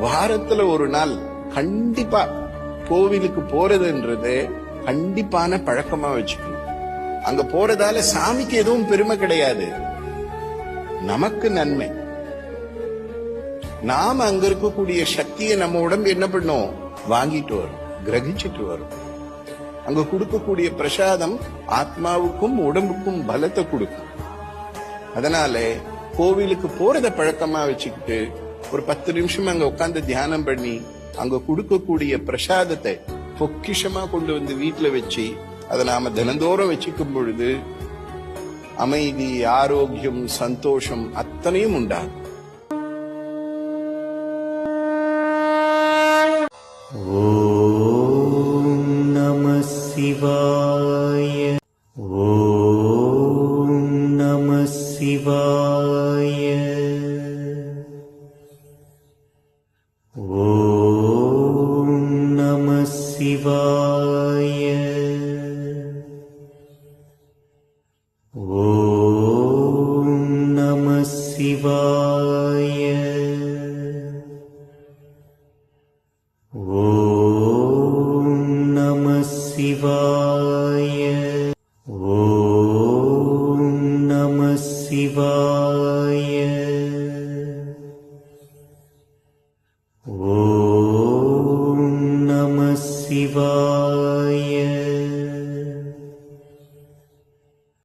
வாரத்துல ஒரு நாள் கண்டிப்பா கோவிலுக்கு போறதுன்றது கண்டிப்பான பழக்கமா வச்சுக்கணும். அங்க போறதால சாமிக்கு எதுவும் பெருமை கிடையாது. நமக்கு நன்மை. நாம அங்க இருக்கக்கூடிய சக்தியை நம்ம உடம்பு என்ன பண்ணும்? வாங்கிட்டு வரும் கிரகிச்சிட்டு வரும். அங்க கொடுக்கக்கூடிய பிரசாதம் ஆத்மாவுக்கும் உடம்புக்கும் பலத்தை கொடுக்கும். அதனால கோவிலுக்கு போறத பழக்கமா வச்சுக்கிட்டு ஒரு பத்து நிமிஷம் அங்க உட்காந்து தியானம் பண்ணி அங்க கொடுக்கக்கூடிய பிரசாதத்தை பொக்கிஷமா கொண்டு வந்து வீட்டுல வச்சு அதை நாம தினந்தோறும் வச்சுக்கும் பொழுது அமைதி ஆரோக்கியம் சந்தோஷம் அத்தனையும் உண்டாகும். ஓ சிவாய ஓம் நம சிவாய. शिवाय। ॐ नम शिवाय।